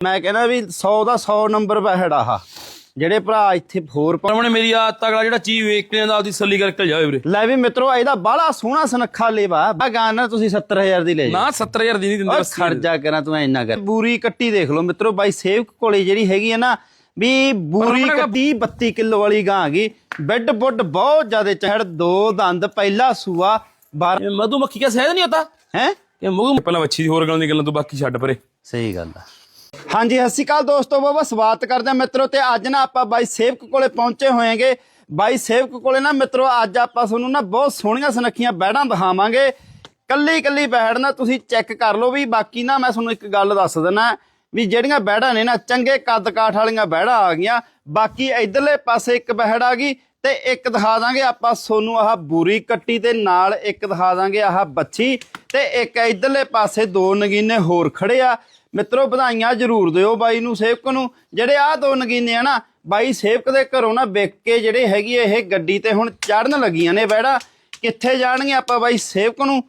ਮੈਂ ਕਹਿੰਦਾ ਵੀ 100 ਦਾ 100 ਨੰਬਰ ਬਹਿੜ ਆਹ ਜਿਹੜੇ ਭਰਾ ਇੱਥੇ ਹੋਰ ਪ- ਪਰਮਣੇ ਮੇਰੀ ਆ ਤਗੜਾ ਜਿਹੜਾ ਚੀਜ਼ ਵੇਖ ਕੇ ਜਾਂਦਾ ਆਪਦੀ ਸੱਲੀ ਕਰਕੇ ਜਾਵੇ ਵੀਰੇ। ਲੈ ਵੀ ਮਿੱਤਰੋ ਇਹਦਾ ਬਾਹਲਾ ਸੋਹਣਾ ਸੁਨੱਖਾ ਲੇਵਾ। ਆ ਗਾਣਾ ਤੁਸੀਂ 70000 ਦੀ ਲੈ ਜਾ ਨਾ 70000 ਦੀ ਨਹੀਂ ਦਿੰਦੇ ਬਸ ਖਰਚਾ ਕਰਾਂ ਤੂੰ ਇੰਨਾ ਕਰ। ਬੂਰੀ ਕੱਟੀ ਦੇਖ ਲਓ ਮਿੱਤਰੋ ਬਾਈ ਸੇਵਕ ਕੋਲੇ ਜਿਹੜੀ ਹੈਗੀ ਹੈ ਨਾ ਵੀ ਬੂਰੀ ਕੱਟੀ 32 ਕਿਲੋ ਵਾਲੀ ਗਾਂ ਹੈਗੀ। ਬੈੱਡ ਬੁੱਡ ਬਹੁਤ ਜ਼ਿਆਦਾ ਚੜ ਦੋ ਦੰਦ ਪਹਿਲਾ ਸੂਆ 12 ਇਹ ਮਧੂਮੱਖੀ ਕਾ ਸ਼ਹਿਦ ਨਹੀਂ ਹੁੰਦਾ ਹੈ? ਇਹ ਮਧੂ ਪਹਿਲਾਂ ਵੱਛੀ ਦੀ ਹੋਰ ਗੱਲਾਂ ਦੀ ਗੱਲਾਂ ਤੋਂ ਬਾਕੀ ਛੱਡ ਪਰੇ। ਸਹੀ ਗੱਲ ਆ। ਹਾਂਜੀ, ਸਤਿ ਸ਼੍ਰੀ ਅਕਾਲ ਦੋਸਤੋ ਬਾਬਾ ਸਵਾਗਤ ਕਰਦੇ ਹਾਂ ਮਿੱਤਰੋ ਤੇ ਅੱਜ ਨਾ ਆਪਾਂ ਬਾਈ ਸੇਵਕ ਕੋਲੇ ਪਹੁੰਚੇ ਹੋਏਗੇ। ਬਾਈ ਸੇਵਕ ਕੋਲੇ ਨਾ ਮਿੱਤਰੋ, ਅੱਜ ਆਪਾਂ ਤੁਹਾਨੂੰ ਨਾ ਬਹੁਤ ਸੋਹਣੀਆਂ ਸੁਨੱਖੀਆਂ ਬੈੜਾਂ ਦਿਖਾਵਾਂਗੇ। ਕੱਲੀ ਕੱਲੀ ਬੈੜ ਨਾ ਤੁਸੀਂ ਚੈੱਕ ਕਰ ਲਓ ਵੀ, ਬਾਕੀ ਨਾ ਮੈਂ ਤੁਹਾਨੂੰ ਇੱਕ ਗੱਲ ਦੱਸ ਦਿੰਦਾ ਵੀ ਜਿਹੜੀਆਂ ਬੈੜਾਂ ਨੇ ਨਾ, ਚੰਗੇ ਕੱਦ ਕਾਠ ਵਾਲੀਆਂ ਬੈੜਾਂ ਆ ਗਈਆਂ। ਬਾਕੀ ਇਧਰਲੇ ਪਾਸੇ ਇੱਕ ਬੈੜ ਆ ਗਈ ਤੇ ਇੱਕ ਦਿਖਾ ਦਾਂਗੇ ਆਪਾਂ ਸੋਨੂੰ ਆਹ ਬੂਰੀ ਕੱਟੀ ਤੇ ਨਾਲ ਇੱਕ ਦਿਖਾ ਦਾਂਗੇ ਆਹ ਬੱਚੀ ਤੇ ਇੱਕ ਇਧਰਲੇ ਪਾਸੇ ਦੋ ਨਗੀਨੇ ਹੋਰ ਖੜੇ ਆ। ਮਿੱਤਰੋ ਵਧਾਈਆਂ ਜ਼ਰੂਰ ਦਿਓ ਬਾਈ ਨੂੰ ਸੇਵਕ ਨੂੰ। ਜਿਹੜੇ ਆਹ ਦੋ ਨਗੀਨੇ ਆ ਨਾ ਬਾਈ ਸੇਵਕ ਦੇ ਘਰੋਂ ਨਾ ਵਿਕ ਕੇ ਜਿਹੜੇ ਹੈਗੀ ਆ ਇਹ ਗੱਡੀ ਤੇ ਹੁਣ ਚੜਨ ਲੱਗੀਆਂ ਨੇ ਬੈੜਾ। ਕਿੱਥੇ ਜਾਣਗੇ ਆਪਾਂ ਬਾਈ ਸੇਵਕ ਨੂੰ?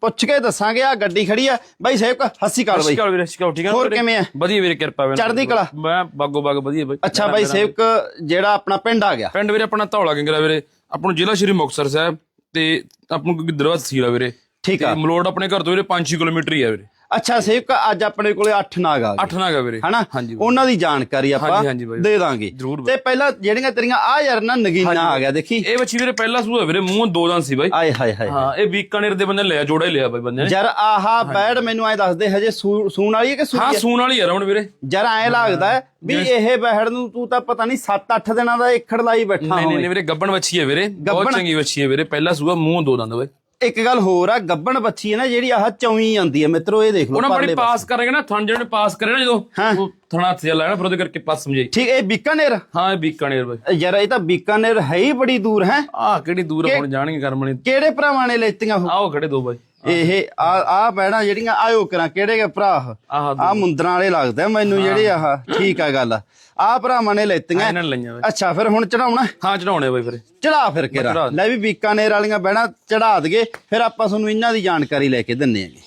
ਪੁੱਛ ਕੇ ਦੱਸਾਂਗੇ ਆ ਗੱਡੀ ਖੜੀ ਆ। ਬਾਈ ਸੇਵਕ ਹੱਸੀ ਕਾਲ ਬਾਈ। ਸ਼ਿਕਾਲ ਵੀਰੇ ਸ਼ਿਕਾਲ ਠੀਕ ਹੈ ਹੋਰ ਕਿਵੇਂ ਆ? ਵਧੀਆ ਵੀਰੇ ਕਿਰਪਾ ਵੀਰੇ ਚੜ੍ਹਦੀ ਕਲਾ। ਮੈਂ ਬਾਗੋ ਬਾਗ ਵਧੀਆ ਬਾਈ। ਅੱਛਾ ਬਾਈ ਸੇਵਕ ਜਿਹੜਾ ਆਪਣਾ ਪਿੰਡ ਆ ਗਿਆ। ਪਿੰਡ ਵੀਰੇ ਆਪਣਾ ਧੌਲਾ ਗੰਗਰਾ ਵੀਰੇ। ਆਪਣਾ ਜ਼ਿਲ੍ਹਾ ਸ਼੍ਰੀ ਮੁਕਤਸਰ ਸਾਹਿਬ ਤੇ ਆਪਣਾ ਕੋਈ ਗਿੱਦਰਵਾ ਤਹਿਸੀਲ ਆ ਵੀਰੇ? ਠੀਕ ਆ। ਮਲੋੜ ਆਪਣੇ ਘਰ ਤੋਂ ਵੀਰੇ 5-6 ਕਿਲੋਮੀਟਰ ਹੀ ਆ ਵੀਰੇ। ਅੱਛਾ ਸੇਵਕ ਅੱਜ ਆਪਣੇ ਕੋਲੇ 8 ਨਾਗ ਆ ਗਏ। 8 ਨਾਗਾ ਵੀਰੇ। ਹਨਾ। ਉਹਨਾਂ ਦੀ ਜਾਣਕਾਰੀ ਆਪਾਂ। ਦੇ ਦਾਂਗੇ। ਤੇ ਪਹਿਲਾਂ ਜਿਹੜੀਆਂ ਤੇਰੀਆਂ ਆ ਯਾਰ ਨਾ ਨਗੀਨਾ ਆ ਗਿਆ ਦੇਖੀ। ਇਹ ਬੱਚੀ ਵੀਰੇ ਪਹਿਲਾ ਸੂਆ ਵੀਰੇ ਮੂੰਹ ਦੋ ਦੰਦ ਸੀ ਬਾਈ। ਆਏ ਹਾਏ ਹਾਏ ਹਾਂ ਇਹ ਬੀਕਾਨੇਰ ਦੇ ਬੰਦੇ ਨੇ ਲਿਆ ਜੋੜਾ ਹੀ ਲਿਆ ਬਾਈ ਬੰਦੇ ਨੇ। ਯਾਰ ਆਹਾ ਬੈੜ ਮੈਨੂੰ ਐ ਦੱਸਦੇ ਹਜੇ ਸੂਣ ਵਾਲੀ ਹੈ ਕਿ ਹਾਂ ਸੂਈ ਸੂਣ ਵਾਲੀ ਆ ਰਮਣ ਵੀਰੇ। ਯਾਰ ਐ ਲੱਗਦਾ ਹੈ ਵੀ ਇਹ ਬਹਿੜ ਨੂੰ ਤੂੰ ਤਾਂ ਪਤਾ ਨਹੀਂ 7-8 ਦਿਨਾਂ ਦਾ ਏਖੜ ਲਾਈ ਬੈਠਾ ਨਹੀਂ ਨਹੀਂ ਹੋਵੇਂ। ਨਹੀਂ ਵੀਰੇ ਗੱਬਣ ਬੱਚੀ ਹੈ ਵੀਰੇ। ਬਹੁਤ? ਚੰਗੀ ਬੱਚੀ ਹੈ ਵੀਰੇ। ਪਹਿਲਾ ਸੂਆ ਮੂੰਹ ਦੋ ਦੰਦ ਬਾਈ। ਇੱਕ ਗੱਲ ਹੋਰ ਆ ਗੱਬਣ ਬੱਚੀ ਹੈ ਨਾ ਜਿਹੜੀ ਆਹ ਚੌਈ ਜਾਂਦੀ ਹੈ ਮਿੱਤਰੋ ਇਹ ਦੇਖ ਲਓ ਉਹਨਾਂ ਬੜੀ ਪਾਸ। ਕਰਾਂਗੇ ਨਾ ਥਣ ਜਿਹੜੇ ਪਾਸ ਕਰੇ ਨਾ ਜਦੋਂ। ਉਹ ਥਣਾ ਹੱਥ ਨਾ ਫਿਰ ਉਹਦੇ ਕਰਕੇ ਪਾਸ ਸਮਝਾਈ। ਠੀਕ ਇਹ ਬੀਕਾਨੇਰ? ਹਾਂ ਇਹ ਬੀਕਾਨੇਰ ਬਾਈ। ਯਾਰ ਇਹ ਤਾਂ ਬੀਕਾਨੇਰ ਹੈ ਹੀ ਬੜੀ ਦੂਰ ਹੈ? ਆਹ ਕਿਹੜੀ ਦੂਰ ਹੁਣ ਜਾਣਗੇ ਕਰਮਣੀ। ਕਿਹੜੇ ਭਰਾਵਾਂ ਨੇ ਲੈਤੀਆਂ ਉਹ? ਆਓ ਖੜੇ ਦੋ ਬਾਈ। ਇਹ ਆ ਆ ਬੈੜਾਂ ਜਿਹੜੀਆਂ ਆਇਓ ਕਰਾਂ ਕਿਹੜੇ ਗੇ ਭਰਾ? ਆ ਮੁੰਦਰਾਂ ਵਾਲੇ ਲੱਗਦੇ ਆ ਮੈਨੂੰ ਜਿਹੜੇ ਆਹ ਠੀਕ ਆ ਗੱਲ। ਆ ਭਰਾਵਾਂ ਨੇ ਲੈਤੀਆਂ। ਇਹਨਾਂ ਲਈਆਂ ਬਾਈ ਅੱਛਾ ਫਿਰ ਹੁਣ ਚੜਾਉਣਾ ਹਾਂ ਚੜਾਉਣੇ ਬਾਈ ਫਿਰ। ਚੜਾ ਫਿਰ ਕੇ ਚੜ੍ਹਾ। ਲੈ ਵੀ ਬੀਕਾਨੇਰ ਵਾਲੀਆਂ ਬਹਿਣਾ ਚੜਾ ਦਗੇ ਫਿਰ ਆਪਾਂ ਤੁਹਾਨੂੰ ਇਹਨਾਂ ਦੀ ਜਾਣਕਾਰੀ ਲੈ ਕੇ ਦਿੰਨੇ ਆਂਗੇ।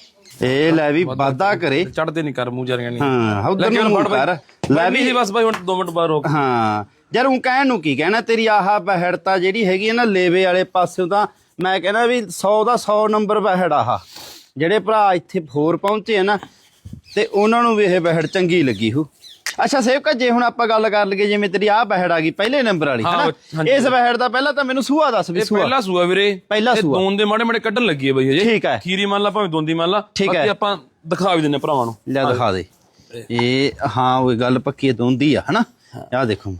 ਇਹ ਲੈ ਵੀ ਵਾਦਾ ਕਰੇ। ਚੜਦੇ ਨਹੀਂ ਕਰ ਮੂੰਹ ਜਾਰੀਆਂ ਨਹੀਂ ਹਾਂ ਉਧਰ ਨੂੰ ਫੜ ਕਰ। ਲੈ ਵੀ ਬਸ ਬਾਈ ਹੁਣ 2 ਮਿੰਟ ਬਾਅਦ ਰੋਕ ਹਾਂ ਯਾਰ ਉਹ ਕਹਿਣ ਨੂੰ ਕੀ ਕਹਿਣਾ ਤੇਰੀ ਆਹ ਬਹਿੜ ਤਾਂ ਜਿਹੜੀ ਹੈਗੀ ਹੈ ਨਾ ਲੇਵੇ ਵਾਲੇ ਪਾਸਿਓਂ ਤਾਂ ਮੈਂ ਕਹਿੰਦਾ ਵੀ 100 ਦਾ 100 ਨੰਬਰ ਬਹਿੜ ਆਹ ਜਿਹੜੇ ਭਰਾ ਇੱਥੇ ਹੋਰ ਪਹੁੰਚੇ ਆ ਨਾ ਤੇ ਉਹਨਾਂ ਨੂੰ ਵੀ ਇਹ ਬਹਿੜ ਚੰਗੀ ਲੱਗੀ ਹੋ। ਅੱਛਾ ਸੇਵਕਾ ਜੇ ਹੁਣ ਆਪਾਂ ਗੱਲ ਕਰ ਲਈਏ ਜਿਵੇਂ ਤੇਰੀ ਆਹ ਬਹਿੜ ਆ ਗਈ ਪਹਿਲੇ ਨੰਬਰ ਵਾਲੀ ਹਾਂ, ਹੈਨਾ। ਇਸ ਬਹਿੜ ਦਾ ਪਹਿਲਾਂ ਤਾਂ ਮੈਨੂੰ ਸੂਆ ਦੱਸ ਵੀ ਸੂਆ। ਪਹਿਲਾ ਸੂਆ ਵੀਰੇ। ਪਹਿਲਾ ਸੂਆ। ਦੋਨ ਦੇ ਮਾੜੇ ਮਾੜੇ ਕੱਢਣ ਲੱਗੀ ਹੈ ਬਾਈ ਹਜੇ। ਠੀਕ ਹੈ ਖੀਰੀ ਮੰਨ ਲਾ ਭਾਵੇਂ ਦੋਂਦੀ ਮੰਨ ਲਾ ਠੀਕ ਹੈ। ਬਾਕੀ ਆਪਾਂ ਦਿਖਾ ਵੀ ਦਿੰਨੇ ਭਰਾਵਾਂ ਨੂੰ। ਲੈ ਦਿਖਾ ਦੇ। ਇਹ ਹਾਂ ਉਹ ਗੱਲ ਪੱਕੀ ਦੋਂਦੀ ਆ ਹਨਾ ਆਹ ਦੇਖੋ।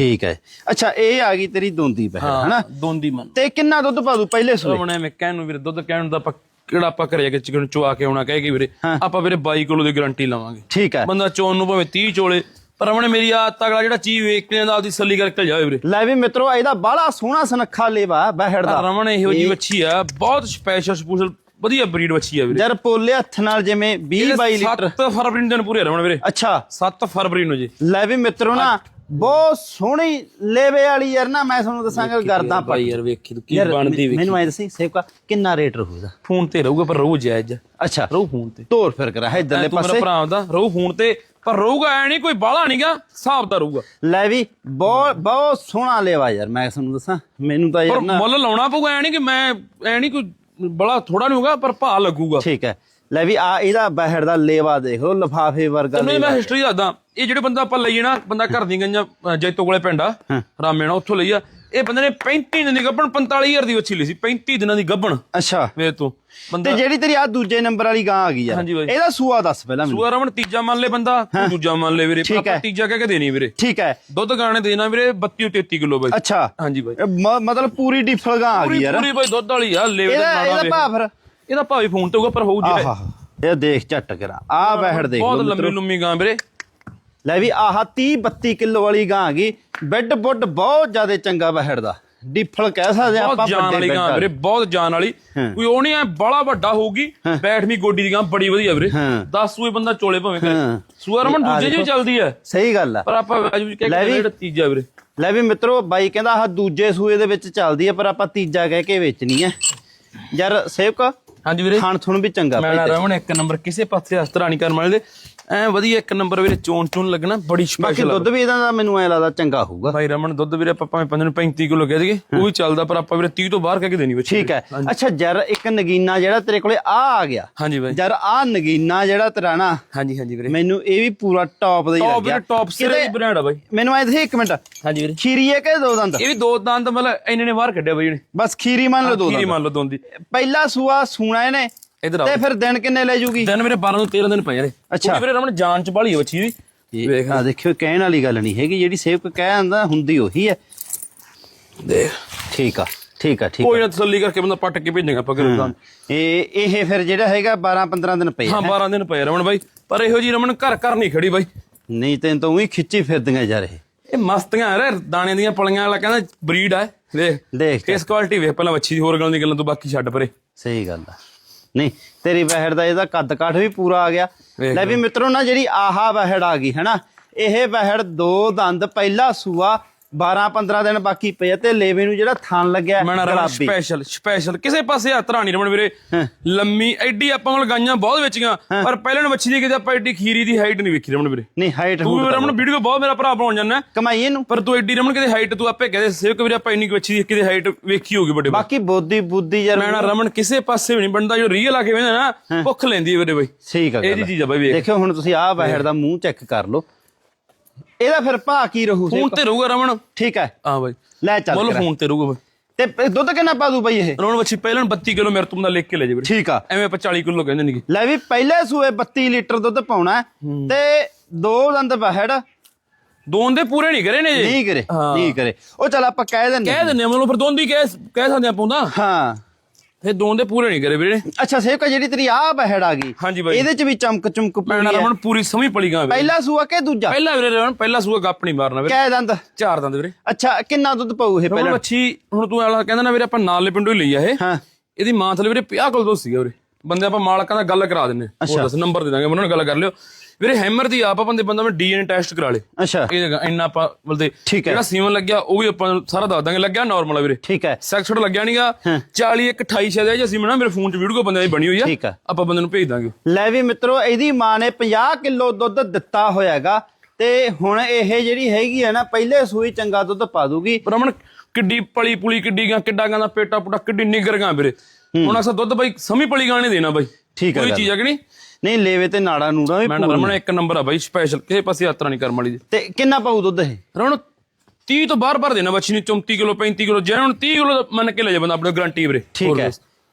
ਠੀਕ ਹੈ। ਅੱਛਾ ਇਹ ਆ ਗਈ ਤੇਰੀ ਦੋਂਦੀ ਬਹਿੜ ਹਨਾ? ਦੋਂਦੀ ਮੰਨ। ਤੇ ਕਿੰਨਾ ਦੁੱਧ ਪਾ ਦੂ? ਪਹਿਲੇ ਸੂਏ ਰਮਣੇ ਮੈਂ ਕਹਿਣ ਨੂੰ ਵੀਰੇ ਦੁੱਧ ਕਹਿਣ ਤਾਂ ਆਪਾਂ ਕਿਹੜਾ ਆਪਾਂ ਜਾ ਕੇ ਚਿਕਨ ਚੁਆ ਕੇ ਆਉਣਾ ਕਹੇਗੀ ਵੀਰੇ। ਆਪਾਂ ਵੀਰੇ 22 ਕਿਲੋ ਦੀ ਗਾਰੰਟੀ ਲਵਾਂਗੇ। ਠੀਕ ਹੈ। ਬੰਦਾ ਚੋਣ ਨੂੰ ਭਾਵੇਂ 30 ਚੋਲੇ ਪਰ ਰਮਣੇ ਮੇਰੀ ਆ ਤਗੜਾ ਜਿਹੜਾ ਚੀਜ਼ ਵੇਖ ਕੇ ਆਪਦੀ ਸੱਲੀ ਕਰਕੇ ਜਾਵੇ ਵੀਰੇ। ਲੈ ਵੀ ਮਿੱਤਰੋ ਇਹਦਾ ਬਾਹਲਾ ਸੋਹਣਾ ਸੁਨੱਖਾ ਲੇਵਾ ਬਹਿੜ ਦਾ। ਰਮਣ ਇਹੋ ਜੀ ਵੱਛੀ ਆ ਬਹੁਤ ਸਪੈਸ਼ਲ ਸਪੂਸ਼ਲ ਵਧੀਆ ਬਰੀਡ ਵੱਛੀ ਆ ਵੀਰੇ। ਯਾਰ ਪੋਲੇ ਹੱਥ ਨਾਲ ਜਿਵੇਂ 20 22 ਲੀਟਰ। 7 ਫਰਵਰੀ ਨੂੰ ਦਿਨ ਪੂਰੇ ਰਮਣ ਵੀਰੇ। ਅੱਛਾ। 7 ਫਰਵਰੀ ਨੂੰ ਜੀ। ਲੈ ਵੀ ਮਿੱਤਰੋ ਨਾ ਬਹੁਤ ਸੋਹਣੀ ਲੇਵੇ ਵਾਲੀ ਯਾਰ ਨਾ ਮੈਂ ਤੁਹਾਨੂੰ ਦੱਸਾਂਗਾ ਗਰਦਾਂ ਭਾਈ ਯਾਰ ਵੇਖੀ ਤੂੰ ਕੀ ਬਣਦੀ ਵੇਖੀ ਮੈਨੂੰ ਐ ਦੱਸੀ ਸੇਵਕਾ ਕਿੰਨਾ ਰੇਟ ਰਹੂਗਾ? ਫੋਨ ਤੇ ਰਹੂਗਾ ਪਰ ਰਹੂ ਜਾਇਜ਼। ਅੱਛਾ ਰਹੂ ਫੋਨ ਤੇ। ਤੋਰ ਫਿਰ ਕਰਾ ਇਧਰਲੇ ਤੂੰ ਮੇਰਾ ਪਾਸੇ। ਭਰਾ ਆਉਂਦਾ ਰਹੂ ਫੋਨ ਤੇ ਪਰ ਰਹੂਗਾ ਐ ਨਹੀਂ ਕੋਈ ਬਾਹਲਾ ਨਹੀਂਗਾ ਹਿਸਾਬ ਦਾ ਰਹੂਗਾ। ਲੈ ਵੀ ਬਹੁਤ ਬਹੁਤ ਸੋਹਣਾ ਲੇਵਾ ਯਾਰ ਮੈਂ ਤੁਹਾਨੂੰ ਦੱਸਾਂ। ਮੈਨੂੰ ਤਾਂ ਯਾਰ ਨਾ ਮੁੱਲ ਲਾਉਣਾ ਪਊਗਾ ਐ ਨਹੀਂ ਕਿ ਮੈਂ ਐ ਨਹੀਂ ਕੋਈ ਬੜਾ ਥੋੜਾ ਨਹੀਂ ਹੋਊਗਾ ਪਰ ਭਾ ਲੱਗੂਗਾ। ਠੀਕ ਹੈ। ਲੈ ਵੀ ਆ ਇਹਦਾ ਬਹਿੜ ਦਾ ਲੇਵਾ ਦੇਖ ਲਓ ਲਫਾਫੇ ਵਰਗਾ ਤੈਨੂੰ। ਮੈਂ ਹਿਸਟਰੀ ਦੱਸਦਾ ਇਹ ਜਿਹੜੇ ਬੰਦਾ ਆਪਾਂ ਲਈਏ ਨਾ ਬੰਦਾ ਘਰ ਦੀ ਗੰਜਾ ਜੈਤੋ ਕੋਲੇ ਪਿੰਡ ਆ ਰਾਮੇਣਾ ਉੱਥੋਂ ਲਈ ਆ ਇਹ ਬੰਦੇ ਨੇ 35 ਦਿਨ ਦੀ ਗੱਭਣ 45000 ਦੀ ਵੱਛੀ ਲਈ ਸੀ 35 ਦਿਨਾਂ ਦੀ ਗੱਭਣ। ਅੱਛਾ। ਵੇ ਤੋਂ। ਬੰਦਾ ਤੇ ਜਿਹੜੀ ਤੇਰੀ ਆ ਦੂਜੇ ਨੰਬਰ ਵਾਲੀ ਗਾਂ ਆ ਗਈ ਬਾਈ। ਇਹਦਾ ਸੂਆ ਦੱਸ ਪਹਿਲਾਂ ਮੈਨੂੰ। ਸੂਆ ਰਮਣ ਤੀਜਾ ਮੰਨ ਲੈ ਬੰਦਾ ਤੂੰ ਦੂਜਾ ਮੰਨ ਲੈ ਵੀਰੇ। ਆਪਾਂ। ਤੀਜਾ ਕਹਿ ਕੇ ਦੇਣੀ ਵੀਰੇ। ਠੀਕ ਹੈ। ਦੁੱਧ ਗਾਣੇ ਦੇਣਾ ਵੀਰੇ 32 33 ਕਿਲੋ ਬਾਈ। ਅੱਛਾ। ਹਾਂਜੀ ਬਾਈ। ਮਤਲਬ ਪੂਰੀ ਡਿਫਲ ਗਾਂ ਆ ਗਈ ਯਾਰ। ਪੂਰੀ ਬਾਈ ਦੁੱਧ ਵਾਲੀ ਆ ਲੇਵੇ ਦਾ ਇਹਦਾ ਭਾਅ ਫਿਰ। ਇਹਦਾ ਭਾਵੇਂ ਫੋਨ ਤੇ ਹੋਊਗਾ ਪਰ ਹੋਊ ਜਿਹੜੇ ਆਹਾ। ਇਹ ਦੇਖ ਝੱਟ ਕਰਾ। ਆ ਬਹਿੜ ਦੇਖ ਬਹੁਤ ਲਓ ਲੰਮੀ ਲੰਮੀ ਗਾਂ ਵੀਰੇ। ਲੈ ਵੀ ਆਹ 30 32 ਕਿਲੋ ਵਾਲੀ ਗਾਂ ਆ ਗਈ ਬੈੱਡ ਬੁੱਡ ਬਹੁਤ ਜ਼ਿਆਦਾ ਚੰਗਾ ਬਹਿੜ ਦਾ। ਡਿਫਲ ਕਹਿ ਸਕਦੇ ਆ ਆਪਾਂ ਬਹੁਤ ਜਾਨ ਵੱਡੇ ਵਾਲੀ ਗਾਂ ਵੀਰੇ ਬਹੁਤ ਜਾਨ ਵਾਲੀ। ਕੋਈ ਉਹ ਨਹੀਂ ਐ ਬੜਾ ਵੱਡਾ ਹੋਊਗੀ। ਬੈਠਵੀਂ ਗੋਡੀ ਦੀ ਗਾਂ ਬੜੀ ਵਧੀਆ ਵੀਰੇ। ਹਾਂ। 10 ਸੂਏ ਬੰਦਾ ਚੋਲੇ ਭਾਵੇਂ ਕਰੇ। ਸੂਆ ਰਮਨ ਆਹ ਦੂਜੇ ਜੀ ਦੇਖੋ। ਚੱਲਦੀ ਐ। ਸਹੀ ਗੱਲ ਆ ਪਰ ਆਪਾਂ ਅੱਜ ਵੀ ਕਹਿ ਲੈ ਕੇ ਵੀ। ਜਿਹੜਾ ਤੀਜਾ ਵੀਰੇ। ਲੈ ਵੀ ਮਿੱਤਰੋ ਬਾਈ ਕਹਿੰਦਾ ਆਹ ਦੂਜੇ ਸੂਏ ਦੇ ਵਿੱਚ ਚੱਲਦੀ ਹੈ ਪਰ ਆਪਾਂ ਤੀਜਾ ਕਹਿ ਕੇ ਵੇਚਣੀ ਹੈ ਯਾਰ ਸੇਵਕ ਹਾਂਜੀ ਵੀਰੇ। ਖਾਣ ਥੁਣ ਵੀ ਚੰਗਾ ਮੈਂ ਭਾਈ ਨਾ ਇੱਕ ਨੰਬਰ ਕਿਸੇ ਪਾਸੇ ਹਸਤਰਾਣੀ ਕਰਨ ਵਾਲੇ ਦੇ। ਐ ਵਧੀਆ ਇੱਕ ਨੰਬਰ ਵੀਰੇ ਚੋਣ ਚੋਣ ਲੱਗਣਾ ਬੜੀ ਬਾਕੀ ਸਪੈਸ਼ਲ ਦੁੱਧ ਵੀ ਇਹਦਾ ਦਾ ਮੈਨੂੰ ਐ ਲੱਗਦਾ ਚੰਗਾ ਹੋਊਗਾ। ਭਾਈ ਰਮਨ ਦੁੱਧ ਵੀਰੇ ਆਪਾਂ ਭਾਵੇਂ ਪੰਜ ਨੂੰ 35 ਕਿਲੋ ਕਹਿ ਦਈਏ ਉਹ ਵੀ ਚੱਲਦਾ ਪਰ ਆਪਾਂ ਵੀਰੇ 30 ਤੋਂ ਬਾਹਰ ਕਹਿ ਕੇ ਦੇਣੀ ਬੱਚੀ ਠੀਕ ਹੈ। ਅੱਛਾ ਜਰ ਇੱਕ ਨਗੀਨਾ ਜਿਹੜਾ ਤੇਰੇ ਕੋਲੇ ਆ ਆ ਗਿਆ। ਹਾਂਜੀ ਬਾਈ ਜਰ ਆ ਨਗੀਨਾ ਜਿਹੜਾ ਤੇਰਾ ਨਾ ਹਾਂਜੀ ਹਾਂਜੀ ਵੀਰੇ। ਮੈਨੂੰ ਇਹ ਵੀ ਪੂਰਾ ਟੌਪ ਦਾ ਹੀ ਟੌਪ ਲੱਗਿਆ ਵੀਰੇ ਟੌਪ ਸਿਰੇ ਦੀ ਬ੍ਰਾਂਡ ਆ ਬਾਈ। ਮੈਨੂੰ ਐ ਦੇਖੀ ਇੱਕ ਮਿੰਟ। ਹਾਂਜੀ ਵੀਰੇ। ਖੀਰੀ ਹੈ ਕਿ ਦੋ ਦੰਦ? ਇਹ ਵੀ ਦੋ ਦੰਦ ਮਤਲਬ ਇੰਨੇ ਨੇ ਬਾਹਰ ਕੱਢਿਆ ਬਾਈ ਇਹਨੇ। ਬਸ ਖੀਰੀ ਮੰਨ ਲਓ ਦੋ ਖੀਰੀ ਦੰਦ। ਮੰਨ ਲਓ ਦੋਂਦੀ। ਪਹਿਲਾ ਸੂਆ ਸੂਣਾ ਇਹਨੇ ਇਧਰ ਆ ਤੇ ਫਿਰ ਦਿਨ ਕਿੰਨੇ ਲੈ ਜੂਗੀ? ਦਿਨ ਮੇਰੇ 12 ਤੋਂ 13 ਦਿਨ ਪਏ ਨੇ ਅੱਛਾ। ਵੀਰੇ ਰਮਨ ਜਾਨ ਚ ਬਾਲੀ ਬੱਚੀ ਵੀ। ਵੇਖ ਆ ਦੇਖਿਓ ਕਹਿਣ ਵਾਲੀ ਗੱਲ ਨਹੀਂ ਹੈਗੀ ਜਿਹੜੀ ਸੇਵਕ ਕਹਿ ਆਂਦਾ ਹੁੰਦੀ ਉਹੀ ਹੈ। ਦੇਖ। ਠੀਕ ਆ ਠੀਕ ਆ ਠੀਕ ਕੋਈ ਨਾ ਤਸੱਲੀ ਕਰਕੇ ਬੰਦਾ ਪੱਟ ਕੇ ਭੇਜਾਂਗਾ ਆਪਾਂ ਕਿਹੜਾ ਇਹ ਇਹ ਫਿਰ ਜਿਹੜਾ ਹੈਗਾ 12 15 ਦਿਨ ਪਏ ਹਾਂ 12 ਦਿਨ ਪਏ ਰਮਨ ਬਾਈ। ਪਰ ਇਹੋ ਜੀ ਰਮਨ ਘਰ ਘਰ ਨਹੀਂ ਖੜੀ ਬਾਈ। ਨਹੀਂ ਤੈਨੂੰ ਤਾਂ ਉਹੀ ਖਿੱਚੀ ਫਿਰਦੀਆਂ ਜਾ ਰਹੇ ਇਹ ਮਸਤੀਆਂ ਰੇ ਦਾਣੇ ਦੀਆਂ ਪਲੀਆਂ ਵਾਲਾ ਕਹਿੰਦਾ ਬਰੀਡ ਆ ਵੇਖ ਦੇਖ ਇਸ ਕੁਆਲਿਟੀ ਵੇਖ ਪਹਿਲਾਂ ਵੱਛੀ ਦੀ ਹੋਰ ਗੱਲ ਦੀ ਗੱਲਾਂ ਤੋਂ ਬਾਕੀ ਛੱਡ ਪਰੇ। ਸਹੀ ਗੱਲ ਆ। ਨਹੀਂ ਤੇਰੀ ਵਹਿੜ ਦਾ ਇਹਦਾ ਕੱਦ ਕਾਠ ਵੀ ਪੂਰਾ ਆ ਗਿਆ। ਲੈ ਵੀ ਮਿੱਤਰੋ ਨਾ ਜਿਹੜੀ ਆਹਾ ਵਹਿੜ ਆ ਗਈ ਹੈਨਾ? ਇਹ ਵਹਿੜ ਦੋ ਦੰਦ ਪਹਿਲਾ ਸੂਆ 12 15 ਦਿਨ ਬਾਕੀ ਪਏ ਆ ਤੇ ਲੇਵੇ ਨੂੰ ਜਿਹੜਾ ਥਣ ਲੱਗਿਆ ਮੈਂ ਨਾ ਰਮਨ ਗੁਲਾਬੀ। ਸਪੈਸ਼ਲ ਸਪੈਸ਼ਲ ਕਿਸੇ ਪਾਸੇ ਹੱਥ ਰਾਣੀ ਰਮਨ ਵੀਰੇ। ਲੰਮੀ ਐਡੀ ਆਪਾਂ ਕੋਲ ਗਾਈਆਂ ਬਹੁਤ ਵੇਚੀਆਂ ਪਰ ਪਹਿਲਾਂ ਨੂੰ ਵੱਛੀ ਦੀ ਕਿਤੇ ਆਪਾਂ ਐਡੀ ਖੀਰੀ ਦੀ ਹਾਈਟ ਨਹੀਂ ਵੇਖੀ ਰਮਨ ਵੀਰੇ। ਨਹੀਂ ਹਾਈਟ ਤੂੰ ਵੀ ਰਮਨ ਵੀਡੀਓ ਬਹੁਤ ਮੇਰਾ ਭਰਾ ਬਣਾਉਣ ਜਾਂਦਾ। ਕਮਾਈ ਇਹਨੂੰ। ਪਰ ਤੂੰ ਐਡੀ ਰਮਨ ਕਿਤੇ ਹਾਈਟ ਤੂੰ ਆਪੇ ਕਹਦੇ ਸੇਵਕ ਵੀਰੇ ਆਪਾਂ ਇੰਨੀ ਕੁ ਵੱਛੀ ਦੀ ਕਿਤੇ ਹਾਈਟ ਵੇਖੀ ਹੋਗੀ ਵੱਡੇ ਬਾਕੀ ਬੋਦੀ ਬੁੱਧੀ ਯਾਰ ਮੈਂ ਨਾ ਰਮਨ ਕਿਸੇ ਪਾਸੇ ਵੀ ਨਹੀਂ ਬਣਦਾ ਜੋ ਰੀਅਲ ਆ ਕੇ ਵੇਂਦਾ ਨਾ ਭੁੱਖ ਲੈਂਦੀ ਹੈ ਵੀਰੇ ਬਾਈ। ਸਹੀ ਗੱਲ ਇਹ ਜੀ ਚੀਜ਼ ਆ ਬਾਈ ਵੇਖ। ਦੇਖਿਓ ਹੁਣ ਤੁਸੀਂ ਆਹ ਵਹਿੜ ਦਾ ਮੂੰਹ ਚੈੱਕ ਕਰ ਲਓ। ਇਹਦਾ ਫਿਰ ਭਾ ਕੀ ਰਹੂ? ਫੋਨ ਤੇ ਰਹੂਗਾ ਰਮਨ। ਠੀਕ ਹੈ। ਹਾਂ ਬਾਈ। ਲੈ ਚੱਲ ਬੋਲੋ। ਫੋਨ ਤੇ ਰਹੂਗਾ ਬਾਈ। ਤੇ ਦੁੱਧ ਕਿੰਨਾ ਪਾ ਦੂ ਬਈ ਇਹ? ਰਮਨ ਵੱਛੀ ਪਹਿਲਾਂ 32 ਕਿਲੋ ਮੇਰੇ ਤੋਂ ਬੰਦਾ ਲਿਖ ਕੇ ਲੈ ਜੇ ਵੀਰੇ। ਠੀਕ ਆ। ਐਵੇਂ ਆਪਾਂ 40 ਕਿਲੋ ਕਹਿੰਦੇ ਨਹੀਂਗੇ ਲੈ ਵੀ ਪਹਿਲੇ ਸੂਏ 32 ਲੀਟਰ ਦੁੱਧ ਪਾਉਣਾ ਤੇ ਦੋ ਦੰਦ ਵਹਿੜ ਦੋਨ ਦੇ ਪੂਰੇ ਨਹੀਂ ਕਰੇ ਨੇ ਜੇ। ਨਹੀਂ ਕਰੇ। ਨਹੀਂ ਕਰੇ। ਉਹ ਚਲ ਆਪਾਂ ਕਹਿ ਦਿੰਦੇ ਕਹਿ ਦਿੰਦੇ ਮਤਲਬ ਫਿਰ ਦੋਨ ਦੀ ਕਹਿ ਕਹਿ ਸਕਦੇ ਆਪਾਂ ਉਹਦਾ। ਹਾਂ। ਫਿਰ ਦੋਨ ਦੇ ਪੂਰੇ ਨਹੀਂ ਕਰੇ ਵੀਰੇ। ਅੱਛਾ ਸੇਵਕਾ ਜਿਹੜੀ ਤੇਰੀ ਆਹ ਵਹਿੜ ਆ ਗਈ। ਹਾਂਜੀ ਬਾਈ। ਇਹਦੇ ਚ ਵੀ ਚਮਕ ਚਮਕ ਪੂਰੀ ਹੈ। ਰਮਨ ਪੂਰੀ ਸਮਝ ਪਲੀ ਗਾ ਵੀਰੇ। ਪਹਿਲਾ ਸੂਆ ਕਿ ਦੂਜਾ? ਪਹਿਲਾ ਵੀਰੇ ਰਮਨ ਪਹਿਲਾ ਸੂਆ ਗੱਪ ਨਹੀਂ ਮਾਰਨਾ ਵੀਰੇ। ਕਹਿ ਦੰਦ। ਚਾਰ ਦੰਦ ਵੀਰੇ। ਅੱਛਾ ਕਿੰਨਾ ਦੁੱਧ ਪਾਉ ਇਹ ਪਹਿਲਾਂ? ਵੱਛੀ ਹੁਣ ਤੂੰ ਆਲਾ ਕਹਿੰਦਾ ਨਾ ਵੀਰੇ ਆਪਾਂ ਨਾਲੇ ਪਿੰਡੋਂ ਹੀ ਲਈ ਆ ਇਹ। ਹਾਂ। ਇਹਦੀ ਮਾਂ ਥਲੇ ਵੀਰੇ 50 ਕਿਲੋ ਸੀਗਾ ਵੀਰੇ। ਬੰਦੇ ਆਪਾਂ ਮਾਲਕਾਂ ਦਾ ਗੱਲ ਕਰਾ ਦਿੰਨੇ ਹੋਰ ਦੱਸ ਨੰਬਰ ਦੇ ਦਾਂਗੇ। ਉਹਨਾਂ ਨਾਲ ਗੱਲ ਕਰ ਲਿਓ। ਵੀਰੇ ਹੈਮਰ ਦੀ ਆਪ ਬੰਦੇ ਬੰਦਾ ਮੈਂ ਡੀਐਨਏ ਟੈਸਟ ਕਰਾ ਲੇ ਅੱਛਾ। ਇਹ ਜਗ੍ਹਾ ਇੰਨਾ ਆਪਾਂ ਬਲਦੇ ਠੀਕ ਹੈ। ਜਿਹੜਾ ਸੀਮਨ ਲੱਗਿਆ ਉਹ ਵੀ ਆਪਾਂ ਨੂੰ ਸਾਰਾ ਦੱਸ ਦਾਂਗੇ। ਲੱਗਿਆ ਨਾਰਮਲ ਆ ਵੀਰੇ। ਠੀਕ ਹੈ। ਸੈਕਸਡ ਲੱਗਿਆ ਨਹੀਂਗਾ 40 ਇੱਕ 28 ਸ਼ਾਇਦ ਹੈ ਜੇ ਸੀਮਨ ਨਾ ਮੇਰੇ ਫੋਨ 'ਚ ਵੀਡੀਓ ਬੰਦੇ ਦੀ ਬਣੀ ਹੋਈ ਆ। ਠੀਕ ਹੈ ਆਪਾਂ ਬੰਦੇ ਨੂੰ ਭੇਜ ਦਾਂਗੇ। ਲੈ ਵੀ ਮਿੱਤਰੋ ਇਹਦੀ ਮਾਂ ਨੇ 50 ਕਿਲੋ ਦੁੱਧ ਦਿੱਤਾ ਹੋਇਆਗਾ। ਤੇ ਹੁਣ ਇਹ ਜਿਹੜੀ ਹੈਗੀ ਹੈ ਨਾ ਪਹਿਲੇ ਸੂਈ ਚੰਗਾ ਦੁੱਧ ਪਾ ਦੂਗੀ। ਪਰ ਅਮਨ ਕਿੱਡੀ ਪਲੀ ਪੁਲੀ ਕਿੱਡੀ ਗਾ ਕਿੱਡਾ ਗਾਂ ਦਾ ਪੇਟਾ ਪੁਟਾ ਕਿੱਡੀ ਨਿਗਰ ਗਾ ਵੀਰੇ। ਹੁਣ ਅਸਾਂ ਦੁੱਧ ਬਾਈ ਸਮੀ ਪਲੀ ਗਾਂ ਨਹੀਂ ਦੇਣਾ ਬਾਈ। ਠੀਕ ਹੈ ਕੋਈ। ਚੀਜ਼ ਆ ਕਿ ਨਹੀਂ? ਨਹੀਂ ਲੇਵੇ ਤੇ ਨਾੜਾ ਨੂੜਾ ਵੀ ਮੈਂ ਰਮਣ ਇੱਕ ਨੰਬਰ ਆ ਬਾਈ ਸਪੈਸ਼ਲ ਕਿਸੇ ਪਾਸੇ ਯਾਤਰਾ ਨਹੀਂ ਕਰਨ ਵਾਲੀ ਤੇ ਕਿੰਨਾ ਪਾਉ ਦੁੱਧ ਇਹ? ਰਮਣ 30 ਤੋਂ ਬਾਹਰ ਬਾਹਰ ਦੇਣਾ ਬੱਚੀ ਨੇ 34 ਕਿਲੋ 35 ਕਿਲੋ ਜੇ ਹੁਣ 30 ਕਿਲੋ ਮੰਨ ਕੇ ਲੈ ਜਾ ਬੰਦਾ ਆਪਣੀ ਗਾਰੰਟੀ ਵੀਰੇ ਠੀਕ ਹੈ।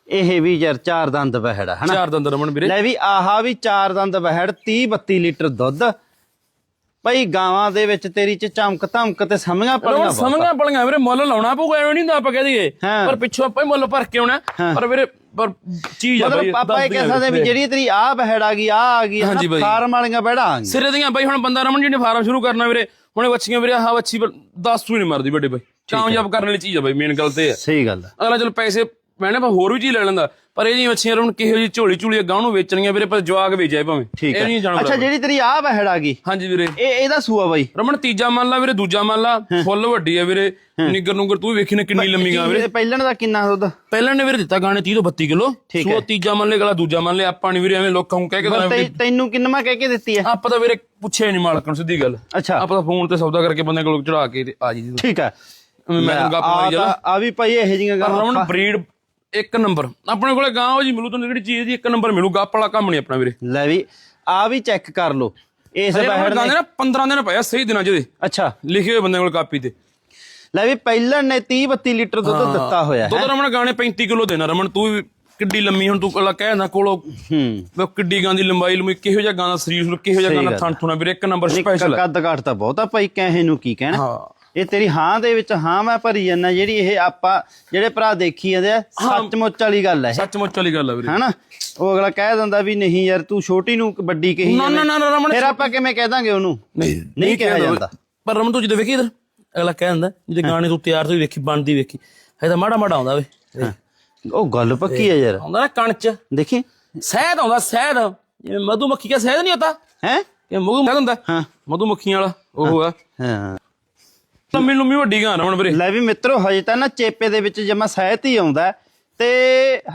ਇਹ ਵੀ ਯਾਰ ਚਾਰ ਦੰਦ ਬਹਿੜਾ ਹਨਾ? ਚਾਰ ਦੰਦ ਰਮਣ ਵੀਰੇ। ਲੈ ਵੀ ਆਹਾ ਵੀ ਚਾਰ ਦੰਦ ਬਹਿੜ 30 32 ਲੀਟਰ ਦੁੱਧ। ਭਾਈ ਗਾਵਾਂ ਦੇ ਵਿੱਚ ਤੇਰੀ ਚ ਚਮਕ ਧਮਕ ਤੇ ਰਮਣ ਪੜੀਆਂ ਸਮਝਾਂ ਪਲੀਆਂ ਵੀਰੇ ਮੁੱਲ ਲਾਉਣਾ ਪਊਗਾ ਐਵੇਂ ਨਹੀਂ ਹੁੰਦਾ ਆਪਾਂ ਕਹਿ ਦਈਏ। ਪਰ ਪਿੱਛੋਂ ਆਪਾਂ ਹੀ ਮੁੱਲ ਭਰ ਕੇ ਆਉਣਾ। ਪਰ ਵੀਰੇ ਪਰ ਚੀਜ਼ ਆ ਬਾਈ ਮਤਲਬ ਪਾਪਾ ਇਹ ਕਹਿ ਸਕਦੇ ਵੀ ਜਿਹੜੀ ਤੇਰੀ ਆ ਬਹਿੜ ਆ ਗਈ ਆ ਆ ਗਈ। ਫਾਰਮ ਵਾਲੀਆਂ ਬਹਿੜਾ। ਆ ਗਈਆਂ ਸਿਰੇ ਦੀਆਂ ਬਾਈ ਹੁਣ ਬੰਦਾ ਰਮਨ ਜੀ ਨੇ ਫਾਰਮ ਸ਼ੁਰੂ ਕਰਨਾ ਵੀਰੇ। ਹੁਣੇ ਬੱਚੀਆਂ ਵੀਰੇ ਆਹ ਬੱਚੀ 10 ਸੂ ਨਹੀਂ ਮਰਦੀ ਵੱਡੇ ਬਾਈ। ਕਾਮਯਾਬ ਕਰਨ ਵਾਲੀ ਚੀਜ਼ ਆ ਬਾਈ ਮੇਨ ਗੱਲ ਤੇ ਹੈ ਸਹੀ ਗੱਲ ਆ। ਅਗਲਾ ਚਲ ਪੈਸੇ ਮੈਨੇ ਪਰ ਹੋਰ ਵੀ ਚੀਜ਼ ਲੈ ਲੈਂਦਾ। ਪਰ ਇਹ ਜੀ ਬੱਚੀਆਂ ਰਮਨ ਕਿਹੋ ਜੀ ਝੋਲੀ ਝੂਲੀ ਗਾਂ ਨੂੰ ਵੇਚਣੀਆਂ ਵੀਰੇ ਪਰ ਜਵਾਗ ਵੇਚਾਏ ਭਾਵੇਂ। ਠੀਕ ਇਹ ਨਹੀਂ ਜਾਣਦਾ ਅੱਛਾ ਜਿਹੜੀ ਤੇਰੀ ਆ ਬਹਿੜ ਆ ਗਈ ਹਾਂਜੀ ਵੀਰੇ। ਇਹ ਇਹਦਾ ਸੂਆ ਬਾਈ? ਰਮਨ ਤੀਜਾ ਮੰਨ ਲਾ ਵੀਰੇ ਦੂਜਾ ਮੰਨ ਲਾ ਫੁੱਲ ਵੱਡੀ ਆ ਵੀਰੇ। ਨਿੱਗਰ ਨੂਗਰ ਤੂੰ ਵੇਖੀ ਨੇ ਕਿੰਨੀ ਲੰਮੀ ਗਾਂ ਵੀਰੇ। ਪਹਿਲਣ ਦਾ ਕਿੰਨਾ ਦੁੱਧ? ਪਹਿਲਾਂ ਨੇ ਵੀਰੇ ਦਿੱਤਾ ਗਾਣੇ 30 ਤੋਂ 32 ਕਿਲੋ। ਸੋ ਤੀਜਾ ਮੰਨ ਲੈ ਗਲਾ ਦੂਜਾ ਮੰਨ ਲੈ ਆਪਾਂ ਨਹੀਂ ਵੀਰੇ ਐਵੇਂ ਲੋਕਾਂ ਨੂੰ ਕਹਿ ਕੇ ਤਾਂ ਤੈਨੂੰ ਕਿੰਨਾ ਕਹਿ ਕੇ ਦਿੱਤੀ ਹੈ। ਆਪਾਂ ਤਾਂ ਵੀਰੇ ਪੁੱਛਿਆ ਨਹੀਂ ਮਾਲਕ ਨੂੰ ਸਿੱਧੀ ਗੱਲ। ਅੱਛਾ। ਆਪਾਂ ਤਾਂ ਫੋਨ ਤੇ ਸੌਦਾ ਕਰਕੇ ਬੰਦੇ ਕੋਲ ਚੜਾ ਕੇ ਤੇ ਆ ਜੀ ਠੀਕ ਹੈ। ਮੈਂ ਆ ਆ ਵੀ ਭਾਈ ਇਹੋ ਜਿਹੀਆਂ ਗੱਲਾਂ ਰਮਨ ਬਰੀਡ ਇੱਕ ਨੰਬਰ। ਆਪਣੇ ਕੋਲੇ ਗਾਂ ਉਹ ਜੀ ਮਿਲੂ ਤੁਹਾਨੂੰ ਜਿਹੜੀ ਚੀਜ਼ ਦੀ ਇੱਕ ਨੰਬਰ ਮਿਲੂ ਗੱਪ ਵਾਲਾ ਕੰਮ ਨਹੀਂ ਆਪਣਾ ਵੀਰੇ। ਲੈ ਵੀ ਆ ਵੀ ਚੈੱਕ ਕਰ ਲਓ। ਇਸ ਬਹਿੜ ਨੇ ਦੇ ਨਾ 15 ਦਿਨ ਪਿਆ ਸਹੀ ਦਿਨਾਂ ਜਿਹਦੇ ਅੱਛਾ। ਲਿਖੇ ਹੋਏ ਬੰਦੇ ਕੋਲ ਕਾਪੀ ਤੇ। ਲੈ ਵੀ ਪਹਿਲਣ ਨੇ 30 32 ਲੀਟਰ ਦੁੱਧ ਦਿੱਤਾ ਹੋਇਆ ਹੈ। ਦੁੱਧ ਰਮਨ ਗਾਣੇ 35 ਕਿਲੋ ਦੇਣਾ। ਰਮਨ ਤੂੰ ਵੀ ਕਿੱਡੀ ਲੰਮੀ ਹੁਣ ਤੂੰ ਕੋਲਾ ਕਹਿ ਨਾ ਕੋਲੋਂ। ਹੂੰ। ਕਿੱਡੀ ਗਾਂ ਦੀ ਲੰਬਾਈ ਲੰਮੀ ਕਿਹੋ ਜਿਹਾ ਗਾਂ ਦਾ ਸਰੀਰ ਸੁਰ ਕਿਹੋ ਜਿਹਾ ਗਾਂ ਦਾ ਥਣ ਥੁਣਾ ਵੀਰੇ ਇੱਕ ਨੰਬਰ ਸਪੈਸ਼ਲ ਕੱਦ ਤਾਂ ਬਹੁਤਾ ਭਾਈ ਕਹੇ ਨੂੰ ਕੀ ਕਹਿਣਾ। ਹਾਂ। ਇਹ ਤੇਰੀ ਹਾਂ ਦੇ ਵਿੱਚ ਹਾਂ ਮੈਂ ਭਰੀ ਜਾਂਦਾ ਜਿਹੜੀ ਇਹ ਆਪਾਂ ਜਿਹੜੇ ਭਰਾ ਦੇਖੀ ਜਾਂਦੇ ਆ ਸੱਚਮੁੱਚ ਵਾਲੀ ਗੱਲ ਹੈ ਸੱਚਮੁੱਚ ਵਾਲੀ ਗੱਲ ਆ ਵੀਰੇ। ਹਨਾ? ਉਹ ਅਗਲਾ ਕਹਿ ਦਿੰਦਾ ਵੀ ਨਹੀਂ ਯਾਰ ਤੂੰ ਛੋਟੀ ਨੂੰ ਵੱਡੀ ਕਹੀ ਨਾ ਨਾ ਨਾ ਰਮਨ ਫਿਰ ਆਪਾਂ ਕਿਵੇਂ ਕਹਿ ਦਾਂਗੇ ਉਹਨੂੰ? ਨਹੀਂ ਨਹੀਂ ਕਿਹਾ ਜਾਂਦਾ। ਪਰ ਰਮਨ ਤੂੰ ਜਦੋਂ ਵੇਖੀ ਇਧਰ ਅਗਲਾ ਕਹਿ ਦਿੰਦਾ ਜਿਹਦੇ ਗਾਣੇ ਤੂੰ ਤਿਆਰ ਤੋਂ ਵੇਖੀ ਬਣਦੀ ਵੇਖੀ। ਇਹ ਤਾਂ ਮਾੜਾ ਮਾੜਾ ਆਉਂਦਾ ਵੇ। ਉਹ ਗੱਲ ਪੱਕੀ ਹੈ ਯਾਰ। ਆਉਂਦਾ ਨਾ ਕਣਚ। ਦੇਖੀ। ਸ਼ਹਿਦ ਆਉਂਦਾ ਸ਼ਹਿਦ। ਜਿਵੇਂ ਮਧੂਮੱਖੀ ਦਾ ਸ਼ਹਿਦ ਨਹੀਂ ਹੁੰਦਾ? ਹੈ? ਇਹ ਮਧੂ ਸ਼ਹਿਦ ਹੁੰਦਾ। ਹਾਂ। ਮਧੂਮੱਖੀਆਂ ਵਾਲਾ ਉਹ ਆ ਹਾਂ। ਲੰਮੀ ਲੰਮੀ ਵੱਡੀ ਗਾਂ ਰਮਨ ਵੀਰੇ। ਲੈ ਵੀ ਮਿੱਤਰੋ ਹਜੇ ਤਾਂ ਨਾ ਚੇਪੇ ਦੇ ਵਿੱਚ ਜਮਾ ਸਹਿਤ ਹੀ ਆਉਂਦਾ। ਤੇ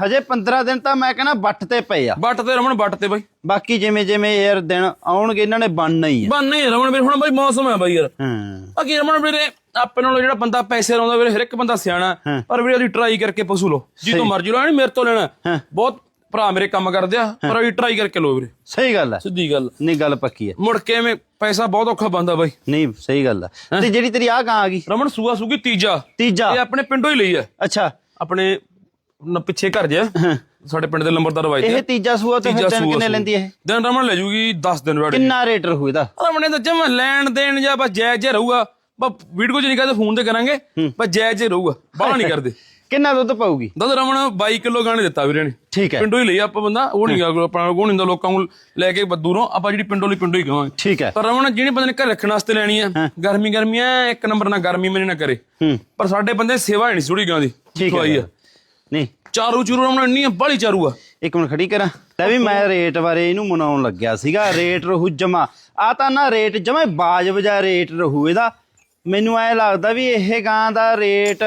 ਹਜੇ 15 ਦਿਨ ਤਾਂ ਮੈਂ ਕਹਿੰਦਾ ਵੱਟ ਤੇ ਪਏ ਆ। ਬੱਟ ਤੇ ਰਮਣ ਬੱਟ ਤੇ ਬਾਈ। ਬਾਕੀ ਜਿਵੇਂ ਜਿਵੇਂ ਯਾਰ ਦਿਨ ਆਉਣਗੇ ਇਹਨਾਂ ਨੇ ਬਣਨਾ ਹੀ ਆ। ਬਣ ਨਹੀਂ ਰਮਣ ਵੀਰੇ ਹੁਣ ਬਾਈ ਮੌਸਮ ਹੈ ਬਾਈ ਯਾਰ। ਹਾਂ। ਬਾਕੀ ਰਮਣ ਵੀਰੇ ਆਪਣੇ ਨਾਲੋਂ ਜਿਹੜਾ ਬੰਦਾ ਪੈਸੇ ਲਾਉਂਦਾ ਵੀਰੇ ਹਰ ਇੱਕ ਬੰਦਾ ਸਿਆਣਾ। ਪਰ ਵੀਰੇ ਉਹਦੀ ਟਰਾਈ ਕਰਕੇ ਪਸ਼ੂ ਲਓ। ਜੀ ਤੋਂ ਮਰਜ਼ੀ ਨਹੀਂ ਮੇਰੇ ਤੋਂ ਲੈਣਾ। ਬਹੁਤ ਭਰਾ ਮੇਰੇ ਕੰਮ ਕਰਦੇ ਆ ਪਰ ਉਹਦੀ ਟਰਾਈ ਕਰਕੇ ਲਓ ਵੀਰੇ। ਸਹੀ ਗੱਲ ਹੈ ਸਿੱਧੀ ਗੱਲ। ਨਹੀਂ ਗੱਲ ਪੱਕੀ ਹੈ ਮੁੜ ਕੇ ਐਵੇਂ ਪੈਸਾ ਬਹੁਤ ਔਖਾ ਬੰਦਾ ਬਾਈ। ਨਹੀਂ ਸਹੀ ਗੱਲ ਹੈ? ਤੇ ਜਿਹੜੀ ਤੇਰੀ ਆ ਗਾਂ ਆ ਗਈ? ਰਮਣ ਸੂਆ ਸੂਗੀ ਤੀਜਾ। ਤੀਜਾ। ਇਹ ਆਪਣੇ ਪਿੰਡੋਂ ਹੀ ਲਈ ਆ। ਅੱਛਾ। ਆਪਣੇ ਨ- ਪਿੱਛੇ ਘਰ ਜਿਆ ਸਾਡੇ ਪਿੰਡ ਦੇ ਲੰਬਰਦਾਰ ਵਾਈ ਇਹ ਤੀਜਾ ਸੂਆ ਤੇ ਫਿਰ ਦਿਨ ਕਿੰਨੇ ਲੈਂਦੀ ਇਹ? ਦਿਨ ਰਮਣ ਲੈ ਜੂਗੀ 10 ਦਿਨ ਵਾੜੇ ਕਿੰਨਾ ਰੇਟ ਰਹੂ ਇਹਦਾ? ਰਮਣੇ ਤਾਂ ਜਮਾ ਲੈਣ ਦੇਣ ਜਾਂ ਬਸ ਜਾਇਜ਼ ਜਿਹਾ ਰਹੂਗਾ। ਬਸ ਵੀਡੀਓ ਚ ਨਹੀਂ ਕਹਦੇ ਫੋਨ ਤੇ ਕਰਾਂਗੇ। ਬਸ ਜਾਇਜ਼ ਜਿਹਾ ਰਹੂਗਾ। ਬਾਹਲਾ ਨਹੀਂ ਕਰਦੇ। ਕਿੰਨਾ ਦੁੱਧ ਪਾਊਗੀ? ਦੁੱਧ ਰਮਣ 22 ਕਿਲੋ ਗਾਣੇ ਦਿੱਤਾ ਵੀਰੇ ਨੇ। ਠੀਕ ਹੈ। ਪਿੰਡੋਂ ਹੀ ਲਈ ਆਪਾਂ ਬੰਦਾ ਉਹ ਨਹੀਂ ਆਪਣਾ ਨਹੀਂ ਹੁੰਦਾ ਲੋਕਾਂ ਨੂੰ ਲੈ ਕੇ ਦੂਰੋਂ ਆਪਾਂ ਜਿਹੜੀ ਪਿੰਡੋਂ ਲਈ ਪਿੰਡੋਂ ਹੀ ਕਹਾਂਗੇ ਠੀਕ ਹੈ। ਪਰ ਰਮਣ ਜਿਹੜੇ ਬੰਦੇ ਨੇ ਘਰ ਰੱਖਣ ਵਾਸਤੇ ਲੈਣੀ ਆ ਗਰਮੀ ਗਰਮੀ ਐ ਇੱਕ ਨੰਬਰ ਨਾਲ ਗਰਮੀ ਮੇਰੇ ਨਾ ਕਰੇ। ਹੂੰ। ਪਰ ਸਾਡੇ ਬੰਦੇ ਸੇਵਾ ਹੈ ਨਹੀਂ ਸੁੜੀ ਗਾਂ ਦੀ ਠੀਕ ਹੈ ਨਹੀਂ। ਚਾਰੂ ਚੂਰੂ ਰਮਣ ਇੰਨੀ ਬਾਲੀ ਚਾਰੂ ਆ। ਇੱਕ ਮਿੰਟ ਖੜੀ ਕਰਾਂ। ਲੈ ਵੀ ਮੈਂ ਰੇਟ ਬਾਰੇ ਇਹਨੂੰ ਮਨਾਉਣ ਲੱਗਿਆ ਸੀਗਾ ਰੇਟ ਰਹੂ ਜਮਾ। ਆ ਤਾਂ ਨਾ ਰੇਟ ਜਮਾ ਬਾਜ ਵਜਾ ਰੇਟ ਰਹੂ ਇਹਦਾ। ਮੈਨੂੰ ਐ ਲੱਗਦਾ ਵੀ ਇਹ ਗਾਂ ਦਾ ਰੇਟ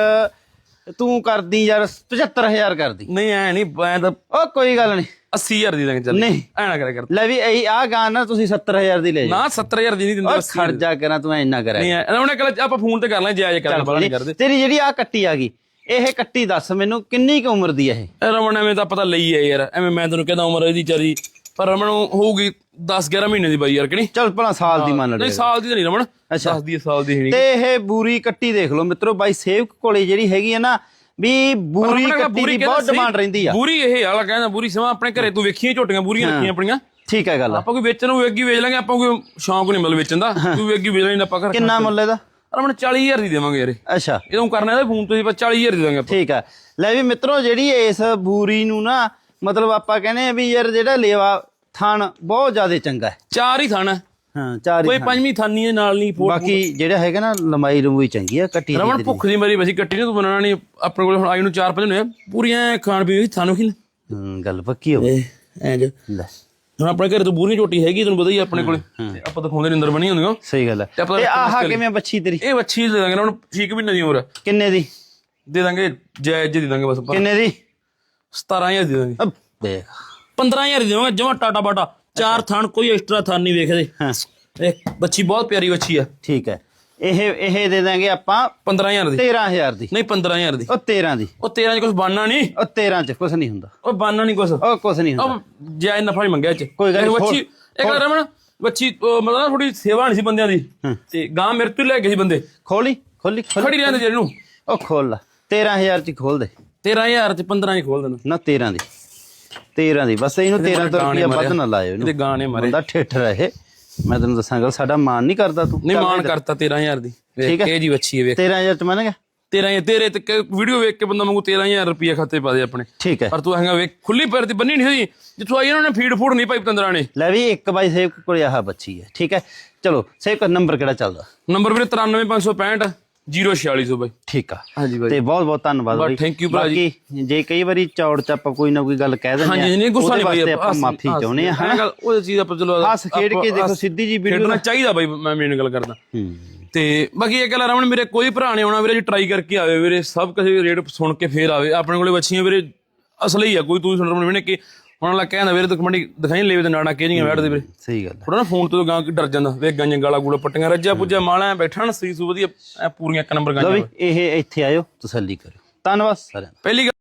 ਤੂੰ ਕਰਦੀ ਯਾਰ 75000 ਕਰਦੀ। ਨਹੀਂ ਐ ਨਹੀਂ ਐ ਤਾਂ ਉਹ ਕੋਈ ਗੱਲ ਨਹੀਂ। 80000 ਦੀ ਦਾਂਗੇ ਚੱਲ। ਨਹੀਂ। ਐ ਨਾ ਕਰਿਆ ਕਰ। ਲੈ ਵੀ ਇਹ ਆ ਗਾਂ ਨਾ ਤੁਸੀਂ 70000 ਦੀ ਲੈ ਜਾ ਨਾ 70000 ਦੀ ਨਹੀਂ ਦਿੰਦੇ 80 ਖਰਚਾ ਕਰਾਂ ਤੂੰ ਇੰਨਾ ਕਰਿਆ ਨਹੀਂ ਐ ਉਹਨੇ ਕੱਲ ਆਪਾਂ ਫੋਨ ਤੇ ਕਰ ਲਾਂ ਜਾਇਜ਼ ਕਰ ਬਾਲਾ ਨਹੀਂ ਕਰਦੇ। ਤੇਰੀ ਜਿਹੜੀ ਆ ਕੱਟੀ ਆ ਗਈ ਇਹ ਕੱਟੀ ਦੱਸ ਮੈਨੂੰ ਕਿੰਨੀ ਕੁ ਉਮਰ ਦੀ ਹੈ ਇਹ? ਰਮਣ ਐਵੇਂ ਤਾਂ ਪਤਾ ਲਈ ਐ ਯਾਰ ਐਵੇਂ ਮੈਂ ਤੈਨੂੰ ਕਹਿੰਦਾ ਉਮਰ ਇਹਦੀ ਚਾਰੀ ਪਰ ਰਮਣ ਹੋਊਗੀ 10 11 ਮਹੀਨੇ ਦੀ ਬਾਈ ਯਾਰ ਕਿ ਨਹੀਂ? ਚੱਲ ਭਲਾ ਸਾਲ ਦੀ ਮੰਨ ਲੈ ਨਹੀਂ ਸਾਲ ਦੀ ਤਾਂ ਨਹੀਂ ਰਮਣ ਅੱਛਾ। 10 ਦੀ ਸਾਲ ਦੀ ਹੈ ਨਹੀਂ। ਤੇ ਇਹ ਬੂਰੀ ਕੱਟੀ ਦੇਖ ਲਓ ਮਿੱਤਰੋ ਬਾਈ ਸੇਵਕ ਕੋਲੇ ਜਿਹੜੀ ਹੈਗੀ ਹੈ ਨਾ ਵੀ ਬੂਰੀ ਕੱਟੀ ਦੀ ਬਹੁਤ ਡਿਮਾਂਡ ਰਹਿੰਦੀ ਆ। ਬੂਰੀ ਇਹ ਵਾਲਾ ਕਹਿੰਦਾ ਬੂਰੀ ਸਮਾਂ ਆਪਣੇ ਘਰੇ ਤੂੰ ਵੇਖੀਆਂ ਝੋਟੀਆਂ ਬੂਰੀਆਂ ਰੱਖੀਆਂ ਆਪਣੀਆਂ। ਠੀਕ ਹੈ ਗੱਲ ਆਪਾਂ ਕੋਈ ਵੇਚਣ ਨੂੰ ਵੇਗੀ ਵੇਚ ਲਾਂਗੇ ਆਪਾਂ ਕੋਈ ਸ਼ੌਂਕ ਨਹੀਂ ਮਤਲਬ ਵੇਚਣ ਦਾ। ਕੋਈ ਵੇਗੀ ਵੇਚ ਲੈਂਦਾ ਆਪਾਂ ਘਰ ਕਿੰਨਾ ਮੁੱਲ ਇਹਦਾ? ਰਮਣ 40000 ਦੀ ਦੇਵਾਂਗੇ ਯਾਰ ਇਹ। ਅੱਛਾ। ਜਦੋਂ ਕਰਨਾ ਇਹਦਾ ਫੋਨ ਤੋਂ ਹੀ 40000 ਦੀ ਦੇਵਾਂਗੇ ਆਪਾਂ। ਠੀਕ ਹੈ ਲੈ ਵੀ ਮਿੱਤਰੋ ਜਿਹੜੀ ਇਸ ਬੂਰੀ ਨੂੰ ਨਾ ਮਤਲਬ ਆਪਾਂ ਕਹਿੰਦੇ ਆ ਵੀ ਯਾਰ ਜਿਹੜਾ ਲੇਵਾ ਥਣ ਬਹੁਤ ਜ਼ਿਆਦਾ ਚੰਗਾ ਹੈ। ਚਾਰ ਹੀ ਥਾਣਾ ਹਾਂ। ਚਾਰ ਹੀ ਕੋਈ ਥਣ। ਪੰਜਵੀਂ ਥਾਨੀ ਦੇ ਨਾਲ ਨਹੀਂ ਫੋਟ ਬਾਕੀ ਜਿਹੜਾ ਹੈਗਾ ਨਾ ਲੰਬਾਈ ਲੰਬੂਈ ਚੰਗੀ ਆ ਕੱਟੀ ਰਮਣ ਭੁੱਖ ਦੀ ਮਰੀ ਵਸੀ ਕੱਟੀ ਨੇ ਤੂੰ ਬਣਾਣਾ ਨਹੀਂ ਆਪਣੇ ਕੋਲ ਹੁਣ ਆਈ ਨੂੰ ਚਾਰ ਪੰਜ ਨੇ ਪੂਰੀਆਂ ਖਾਣ ਪੀਣ ਦੀ ਥਾਨੂੰ ਖਿਲ। ਹੂੰ, ਗੱਲ ਪੱਕੀ ਹੋ ਐ ਐ ਜੋ। ਲੈ। ਹੁਣ ਆਪਣੇ ਘਰੇ ਤੋਂ ਬੂਰੀ ਝੋਟੀ ਹੈਗੀ ਤੈਨੂੰ ਪਤਾ ਹੀ ਆ ਆਪਣੇ ਕੋਲੇ। ਤੇ ਆਪਾਂ ਦਿਖਾਉਂਦੇ ਨੇ ਅੰਦਰ ਬਣੀ ਹੁੰਦੀਆਂ। ਸਹੀ ਗੱਲ ਹੈ ਤੇ ਆਪਾਂ ਤੇ ਰੱਖਣ ਆਹ ਕਿਵੇਂ ਬੱਚੀ ਤੇਰੀ? ਇਹ ਵੱਛੀ ਦੇ ਦਾਂਗੇ ਨਾ ਹੁਣ ਠੀਕ ਮਹੀਨੇ ਦੀ ਉਮਰ ਆ। ਕਿੰਨੇ ਦੀ? ਦੇ ਦਾਂਗੇ ਜਾਇਜ਼ ਜਿਹੀ ਦੇ ਦਾਂਗੇ ਬਸ ਆਪਾਂ। ਕਿੰਨੇ ਦੀ? 17000 ਦੇ ਦਾਂਗੇ ਅਬ ਦੇਖ। 15000 ਦੇ ਦਾਂਗੇ ਜਮਾ ਟਾਟਾ ਬਾਟਾ। ਚਾਰ ਥਣ ਕੋਈ ਐਕਸਟਰਾ ਥਣ ਨਹੀਂ ਵੇਖਦੇ। ਹਾਂ। ਇਹ ਬੱਚੀ ਬਹੁਤ ਪਿਆਰੀ ਬੱਚੀ ਆ। ਠੀਕ ਹੈ। ਇਹ ਇਹ ਦੇ ਦਾਂਗੇ ਆਪਾਂ 15000 ਦੀ। 13000 ਦੀ। ਨਹੀਂ 15000 ਦੀ। ਉਹ 13 ਦੀ। ਉਹ 13 ਚ ਕੁਝ ਬਣਨਾ ਨਹੀਂ। ਉਹ 13 ਚ ਕੁਝ ਨਹੀਂ ਹੁੰਦਾ। ਉਹ ਬਣਨਾ ਨਹੀਂ ਕੁਝ ਉਹ ਕੁਝ ਨਹੀਂ ਹੁੰਦਾ। ਜਾਇਜ਼ ਨਫਾ ਹੀ ਮੰਗਿਆ ਚ। ਕੋਈ ਗੱਲ ਬੱਚੀ ਇੱਕ ਰਮਣ ਬੱਚੀ ਮਤਲਬ ਥੋੜੀ ਸੇਵਾ ਨਹੀਂ ਸੀ ਬੰਦਿਆਂ ਦੀ। ਤੇ ਗਾਂ ਮੇਰੇ ਤੋਂ ਲੈ ਗਏ ਸੀ ਬੰਦੇ। ਖੋਲੀ ਖੋਲੀ ਖੜੀ ਰਹਿੰਦੇ ਜਿਹਨੂੰ ਉਹ ਖੋਲ ਲਾ। 13000 ਚ ਖੋਲ ਦੇ। 13000 ਚ 15 ਚ ਖੋਲ ਦੇਣਾ। ਨਾ 13 ਦੀ। 13 ਦੀ। ਬਸ ਇਹਨੂੰ 13 ਤੋਂ ਰੁਪਿਆ ਵੱਧ। ਨਾ ਲਾਇਓ ਇਹਦੇ ਇਹਨੂੰ। ਗਾਣੇ ਮਾਰੇ। ਬੰਦਾ ਠੇਠ ਰਹੇ। ਮੈਂ ਤੈਨੂੰ ਦੱਸਾਂ ਗੱਲ ਸਾਡਾ ਮਾਨ ਨਹੀਂ ਕਰਦਾ ਤੂੰ। ਨਹੀਂ ਮਾਨ ਕਰਤਾ 13000 ਦੀ। ਠੀਕ ਹੈ। ਕੇ ਜੀ ਬੱਚੀ ਹੈ ਵੇਖ। 13000 ਚ ਮੰਨ ਗਿਆ? 13000 ਤੇਰੇ ਤੇ ਵੀਡੀਓ ਵੇਖ ਕੇ ਬੰਦਾ ਮੰਗੂ 13000 ਰੁਪਏ ਖਾਤੇ ਪਾ ਦੇ ਆਪਣੇ। ਠੀਕ ਹੈ। ਪਰ ਤੂੰ ਹੈਗਾ ਵੇਖ ਖੁੱਲੀ ਪੈਰ ਤੇ ਬੰਨੀ ਨਹੀਂ ਹੋਈ ਜਿੱਥੋਂ ਆਈ ਇਹਨਾਂ ਨੇ ਫੀਡ ਫੂਡ ਨਹੀਂ ਪਾਈ ਪਤੰਦਰਾਂ ਨੇ। ਲੈ ਵੀ ਇੱਕ ਬਾਈ ਸੇਵਕ ਕੋਲ ਆਹ ਬੱਚੀ ਹੈ। ਠੀਕ ਹੈ। ਚਲੋ ਸੇਵਕ ਨੰਬਰ ਕਿਹੜਾ ਚੱਲਦਾ? ਨੰਬਰ ਵੀਰੇ 93565 04600 ਬਾਈ। ਠੀਕ ਆ। ਹਾਂਜੀ ਬਾਈ। ਤੇ ਬਹੁਤ ਬਹੁਤ ਧੰਨਵਾਦ ਬਾਈ। thank you ਭਰਾ ਜੀ। ਬਾਕੀ ਜੇ ਕਈ ਵਾਰੀ ਚੌੜ ਚ ਆਪਾਂ ਕੋਈ ਨਾ ਕੋਈ ਗੱਲ ਕਹਿ ਦਿੰਦੇ ਹਾਂਜੀ ਨਹੀਂ ਗੁੱਸਾ ਨਹੀਂ ਬਾਈ ਆਪਾਂ ਮਾਫੀ ਚਾਹੁੰਦੇ ਆ। ਹਾਂ ਹਨਾ ਗੱਲ ਉਹ ਚੀਜ਼ ਆਪਾਂ ਚਲੋ ਹੱਸ ਖੇਡ ਕੇ ਦੇਖੋ ਸਿੱਧੀ ਜੀ ਵੀਡੀਓ ਖੇਡਣਾ ਚਾਹੀਦਾ ਬਾਈ ਮੈਂ ਮੇਨ ਗੱਲ ਕਰਦਾ। ਹੂੰ। ਤੇ ਬਾਕੀ ਇਹ ਗੱਲ ਆ, ਰਮਨ ਮੇਰੇ ਕੋਈ ਭਰਾ ਨਹੀਂ ਆਉਣਾ ਵੀਰੇ ਜੀ ਟਰਾਈ ਕਰਕੇ ਆਵੇ ਵੀਰੇ ਸਭ ਕਿਸੇ ਰੇਟ ਸੁਣ ਕੇ ਫੇਰ ਆਵੇ। ਆਪਣੇ ਕੋਲੇ ਬੱਚੀਆਂ ਵੀਰੇ ਅਸਲ ਹੀ ਆ ਕੋਈ ਤੂੰ ਸੁਣ ਰਮਨ ਵੀਰੇ ਕਿ ਹੁਣ ਵਾਲਾ ਕਹਿੰਦਾ ਵੀਰੇ ਤੂੰ ਕਮੰਡੀ ਦਿਖਾਈ ਲੈਵੇ ਤੇ ਨਾਣਾ ਕਿਹੜੀਆਂ ਬੈਠਦੇ ਵੀਰੇ। ਸਹੀ ਗੱਲ। ਥੋੜਾ ਨਾ ਫੋਨ ਤੋਂ ਗਾਂ ਕਿ ਡਰ ਜਾਂਦਾ ਵੇਖ ਗਾਂਆਂ ਗਾਲਾ ਗੂਲਾ ਪੱਟੀਆਂ ਰੱਜਿਆ ਪੁੱਜਿਆ ਮਾਲਾ ਐਂ ਬੈਠਾ ਨਾ ਸਹੀ ਸੂ ਵਧੀਆ ਪੂਰੀਆਂ ਇੱਕ ਨੰਬਰ ਲਓ ਗਾਂਆਂ ਵੀ ਇਹ ਇੱਥੇ ਆਇਓ ਤਸੱਲੀ ਕਰਿਓ। ਧੰਨਵਾਦ। ਸਾਰਿਆਂ ਦਾ ਪਹਿਲੀ ਗੱਲ